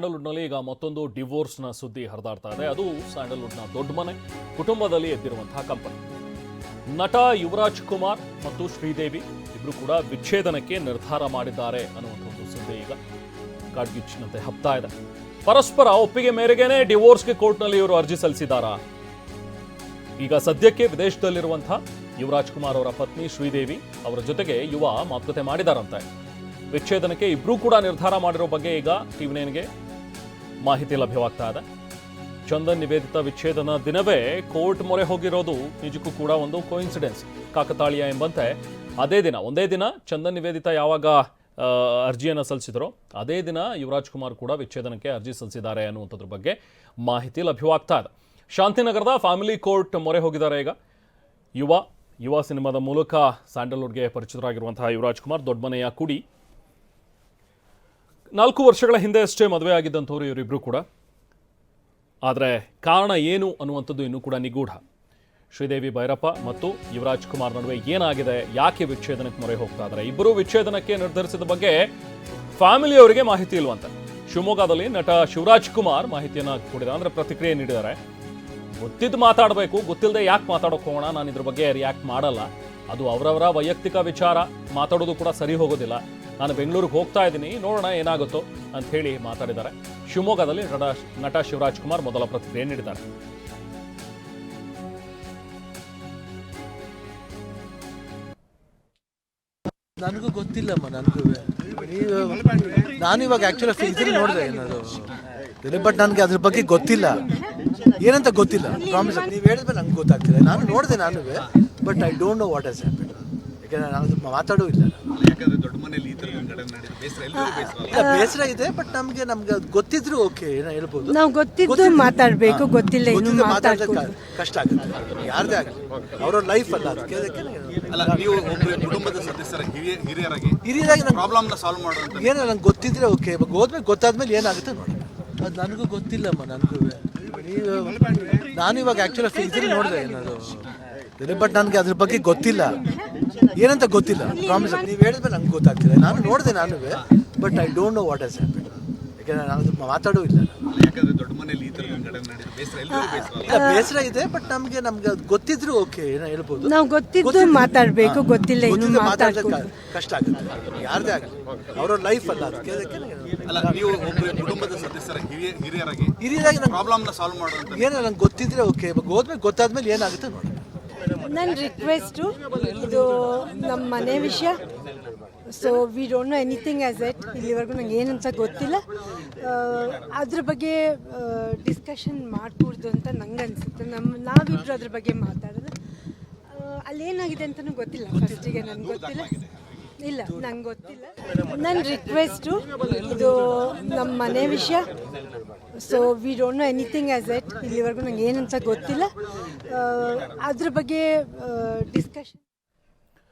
ಸ್ಯಾಂಡಲ್ವುಡ್ನಲ್ಲಿ ಈಗ ಮತ್ತೊಂದು ಡಿವೋರ್ಸ್ನ ಸುದ್ದಿ ಹರಿದಾಡ್ತಾ ಇದೆ. ಅದು ಸ್ಯಾಂಡಲ್ವುಡ್ನ ದೊಡ್ಡ ಮನೆ, ಕುಟುಂಬದಲ್ಲಿ ಎದ್ದಿರುವಂತಹ ಕಂಪನಿ. ನಟ ಯುವರಾಜ್ ಕುಮಾರ್ ಮತ್ತು ಶ್ರೀದೇವಿ ಇಬ್ಬರು ಕೂಡ ವಿಚ್ಛೇದನಕ್ಕೆ ನಿರ್ಧಾರ ಮಾಡಿದ್ದಾರೆ ಅನ್ನುವಂಥ ಒಂದು ಸುದ್ದಿ ಈಗ ಕಾಡ್ಗಿಚ್ಚಿನಂತೆ ಹಬ್ತಾ ಇದೆ. ಪರಸ್ಪರ ಒಪ್ಪಿಗೆ ಮೇರೆಗೆನೆ ಡಿವೋರ್ಸ್ಗೆ ಕೋರ್ಟ್ನಲ್ಲಿ ಇವರು ಅರ್ಜಿ ಸಲ್ಲಿಸಿದ್ದಾರಾ? ಈಗ ಸದ್ಯಕ್ಕೆ ವಿದೇಶದಲ್ಲಿರುವಂತಹ ಯುವರಾಜ್ ಕುಮಾರ್ ಅವರ ಪತ್ನಿ ಶ್ರೀದೇವಿ ಅವರ ಜೊತೆಗೆ ಯುವ ಮಾತುಕತೆ ಮಾಡಿದಾರಂತೆ. ವಿಚ್ಛೇದನಕ್ಕೆ ಇಬ್ರು ಕೂಡ ನಿರ್ಧಾರ ಮಾಡಿರೋ ಬಗ್ಗೆ ಈಗ ಟಿವಿ ನೈನ್ಗೆ ಮಾಹಿತಿ ಲಭ್ಯವಾಗ್ತಾ ಇದೆ. ಚಂದನ್ ನಿವೇದಿತ ವಿಚ್ಛೇದನ ದಿನವೇ ಕೋರ್ಟ್ ಮೊರೆ ಹೋಗಿರೋದು ನಿಜಕ್ಕೂ ಕೂಡ ಒಂದು ಕೋಇನ್ಸಿಡೆನ್ಸ್ ಕಾಕತಾಳೀಯ ಎಂಬಂತೆ ಅದೇ ದಿನ, ಒಂದೇ ದಿನ ಚಂದನ್ ನಿವೇದಿತ ಯಾವಾಗ ಅರ್ಜಿಯನ್ನು ಸಲ್ಲಿಸಿದ್ರು, ಅದೇ ದಿನ ಯುವರಾಜ್ ಕುಮಾರ್ ಕೂಡ ವಿಚ್ಛೇದನಕ್ಕೆ ಅರ್ಜಿ ಸಲ್ಲಿಸಿದ್ದಾರೆ ಅನ್ನುವಂಥದ್ರ ಬಗ್ಗೆ ಮಾಹಿತಿ ಲಭ್ಯವಾಗ್ತಾ ಇದೆ. ಶಾಂತಿನಗರದ ಫ್ಯಾಮಿಲಿ ಕೋರ್ಟ್ ಮೊರೆ ಹೋಗಿದ್ದಾರೆ ಈಗ. ಯುವ ಯುವ ಸಿನಿಮಾದ ಮೂಲಕ ಸ್ಯಾಂಡಲ್ವುಡ್ಗೆ ಪರಿಚಿತರಾಗಿರುವಂತಹ ಯುವರಾಜ್ ಕುಮಾರ್ ದೊಡ್ಡಮನೆಯ ಕುಡಿ ನಾಲ್ಕು ವರ್ಷಗಳ ಹಿಂದೆ ಅಷ್ಟೇ ಮದುವೆ ಆಗಿದ್ದಂಥವ್ರು ಇವರಿಬ್ಬರು ಕೂಡ. ಆದರೆ ಕಾರಣ ಏನು ಅನ್ನುವಂಥದ್ದು ಇನ್ನೂ ಕೂಡ ನಿಗೂಢ. ಶ್ರೀದೇವಿ ಭೈರಪ್ಪ ಮತ್ತು ಯುವರಾಜ್ ಕುಮಾರ್ ನಡುವೆ ಏನಾಗಿದೆ, ಯಾಕೆ ವಿಚ್ಛೇದನಕ್ಕೆ ಮೊರೆ ಹೋಗ್ತಾ ಇದ್ದಾರೆ? ಇಬ್ಬರು ವಿಚ್ಛೇದನಕ್ಕೆ ನಿರ್ಧರಿಸಿದ ಬಗ್ಗೆ ಫ್ಯಾಮಿಲಿಯವರಿಗೆ ಮಾಹಿತಿ ಇಲ್ವಂತ. ಶಿವಮೊಗ್ಗದಲ್ಲಿ ನಟ ಶಿವರಾಜ್ ಕುಮಾರ್ ಮಾಹಿತಿಯನ್ನು ಕೊಡಿದ ಅಂದರೆ ಪ್ರತಿಕ್ರಿಯೆ ನೀಡಿದ್ದಾರೆ. ಗೊತ್ತಿದ್ದು ಮಾತಾಡಬೇಕು ಗೊತ್ತಿಲ್ಲದೆ ಯಾಕೆ ಮಾತಾಡೋಕೆ ಹೋಗೋಣ? ನಾನು ಇದ್ರ ಬಗ್ಗೆ ರಿಯಾಕ್ಟ್ ಮಾಡಲ್ಲ. ಅದು ಅವರವರ ವೈಯಕ್ತಿಕ ವಿಚಾರ. ಮಾತಾಡೋದು ಕೂಡ ಸರಿ ಹೋಗೋದಿಲ್ಲ. ನಾನು ಬೆಂಗಳೂರಿಗೆ ಹೋಗ್ತಾ ಇದ್ದೀನಿ. ನೋಡೋಣ ಏನಾಗುತ್ತೋ ಅಂತ ಹೇಳಿ ಮಾತಾಡಿದ್ದಾರೆ. ಶಿವಮೊಗ್ಗದಲ್ಲಿ ನಟ ನಟ ಶಿವರಾಜ್ ಕುಮಾರ್ ಮೊದಲ ಪ್ರತಿಕ್ರಿಯೆ ನೀಡಿದ್ದಾರೆ. ನನಗೂ ಗೊತ್ತಿಲ್ಲಮ್ಮ, ನನಗೂ. ನೀವು, ನಾನು ಇವಾಗ ಆ್ಯಕ್ಚುಲಿ ಇದ್ರಲ್ಲಿ ನೋಡಿದೆ ಏನದು ಬಟ್ ನನಗೆ ಅದ್ರ ಬಗ್ಗೆ ಗೊತ್ತಿಲ್ಲ. ಏನಂತ ಗೊತ್ತಿಲ್ಲ ಪ್ರಾಮಿಸ್ ನೀವು ಹೇಳಿದ್ಮೇಲೆ ನನಗೆ ಗೊತ್ತಾಗ್ತಿದೆ. ನಾನು ನೋಡಿದೆ ನಾನು but I don't know what as happen ಯಾಕಂದ್ರೆ ನಾನು ಮಾತಾಡೂ ಇಲ್ಲ ಯಾಕಂದ್ರೆ ದೊಡ್ಡ ಮನೇಲಿ ಈ ನಡೆದ ಬೇಸರ ಬೇಸರ ಇದೆ ಬಟ್ ನಮಗೆ ನಮ್ಗೆ ಅದು ಗೊತ್ತಿದ್ರು ಓಕೆ ಏನೋ ಹೇಳ್ಬೋದು. ನಾವು ಗೊತ್ತಿದ್ದು ಮಾತಾಡ್ಬೇಕು ಗೊತ್ತಿಲ್ಲ ಇನ್ನು ಗೊತ್ತಿದ್ದು ಕಷ್ಟ ಆಗುತ್ತೆ. ಯಾರದೇ ಆಗಲಿ. ಅವ್ರವ್ರ ಲೈಫ್ ಅಲ್ಲ ಅದಕ್ಕೆ ಅಲ್ಲ ನೀವು ಒಬ್ಬ ಕುಟುಂಬದ ಸದಸ್ಯರ ಹಿರಿಯ ಹಿರಿಯರಾಗಿ ಹಿರಿಯರಾಗಿ ನಂಗೆ ಪ್ರಾಬ್ಲಮ್ನ ಸಾಲ್ವ್ ಮಾಡೋದು ಏನೋ ನಂಗೆ ಗೊತ್ತಿದ್ರೆ ಓಕೆ ಇವಾಗ ಹೋದ್ಮೇಲೆ ಗೊತ್ತಾದ್ಮೇಲೆ ಏನಾಗುತ್ತೆ ನೋಡಿ ಅದು ನನಗೂ ಗೊತ್ತಿಲ್ಲಮ್ಮ ನನಗೂ. ನೀವು ನಾನು ಇವಾಗ ಆ್ಯಕ್ಚುಲಿ ಇದ್ರಲ್ಲಿ ನೋಡಿದೆ ಏನದು ಬಟ್ ನನಗೆ ಅದ್ರ ಬಗ್ಗೆ ಗೊತ್ತಿಲ್ಲ. ಏನಂತ ಗೊತ್ತಿಲ್ಲ. ಪ್ರಾಮಿಸ್ ನೀವು ಹೇಳಿದ್ಮೇಲೆ ನಂಗೆ ಗೊತ್ತಾಗ್ತಿಲ್ಲ ನಾನು ನೋಡಿದೆ ನಾನು but I don't know what is happen ಯಾಕಂದ್ರೆ ನಾನು ಅದು ಮಾತಾಡೂ ಇಲ್ಲ. ಯಾಕಂದ್ರೆ ದೊಡ್ಡ ಮನೇಲಿ ಈ ತರ ಘಟನೆ ನಡೆದ ಬೇಸರ ಇದೆ ಬಟ್ ನಮಗೆ ನಮ್ಗೆ ಅದು ಗೊತ್ತಿದ್ರು ಓಕೆ ಏನೋ ಹೇಳ್ಬೋದು. ನಾವು ಗೊತ್ತಿದ್ದು ಮಾತಾಡಬೇಕು ಗೊತ್ತಿಲ್ಲ ಇನ್ನು ಗೊತ್ತಿದ್ದು ಮಾತಾಡೋದು ಕಷ್ಟ ಆಗುತ್ತೆ. ಯಾರದೇ ಆಗಲಿ ಅವ್ರವ್ರ ಲೈಫ್ ಅಲ್ಲ ಅದಕ್ಕೆ ಅಲ್ಲ ನೀವು ಒಬ್ಬ ಕುಟುಂಬದ ಸದಸ್ಯರ ಹಿರಿಯರಾಗಿ ಹಿರಿಯರಾಗಿ ನಂಗೆ ಪ್ರಾಬ್ಲಮ್ನ ಸಾಲ್ವ್ ಮಾಡೋದು ಏನೋ ನಂಗೆ ಗೊತ್ತಿದ್ರೆ ಓಕೆ ಹೋದ್ಮೇಲೆ ಗೊತ್ತಾದ್ಮೇಲೆ ಏನಾಗುತ್ತೆ ನೋಡೋಣ. ನನ್ನ ರಿಕ್ವೆಸ್ಟು ಇದು ನಮ್ಮ ಮನೆ ವಿಷಯ. So we don't know anything as yet ಇಲ್ಲಿವರೆಗೂ ನಂಗೆ ಏನಂತ ಗೊತ್ತಿಲ್ಲ. ಅದ್ರ ಬಗ್ಗೆ ಡಿಸ್ಕಷನ್ ಮಾಡಕೂಡ್ದು ಅಂತ ನಂಗೆ ಅನಿಸುತ್ತೆ. ನಮ್ಮ ನಾವಿಬ್ರು ಅದ್ರ ಬಗ್ಗೆ ಮಾತಾಡೋದು. ಅಲ್ಲಿ ಅಲ್ಲೇನಾಗಿದೆ ಅಂತಲೂ ಗೊತ್ತಿಲ್ಲ. ಫಸ್ಟಿಗೆ ನನಗೆ ಗೊತ್ತಿಲ್ಲ. ಇಲ್ಲ, ನಂಗೆ ಗೊತ್ತಿಲ್ಲ. ನನ್ನ ರಿಕ್ವೆಸ್ಟು ಇದು ನಮ್ಮ ಮನೆ ವಿಷಯ. So we don't know anything as yet ಇಲ್ಲಿವರೆಗೂ ನಂಗೆ ಏನಂತ ಗೊತ್ತಿಲ್ಲ. ಆ, ಅದ್ರ ಬಗ್ಗೆ ಡಿಸ್ಕಷನ್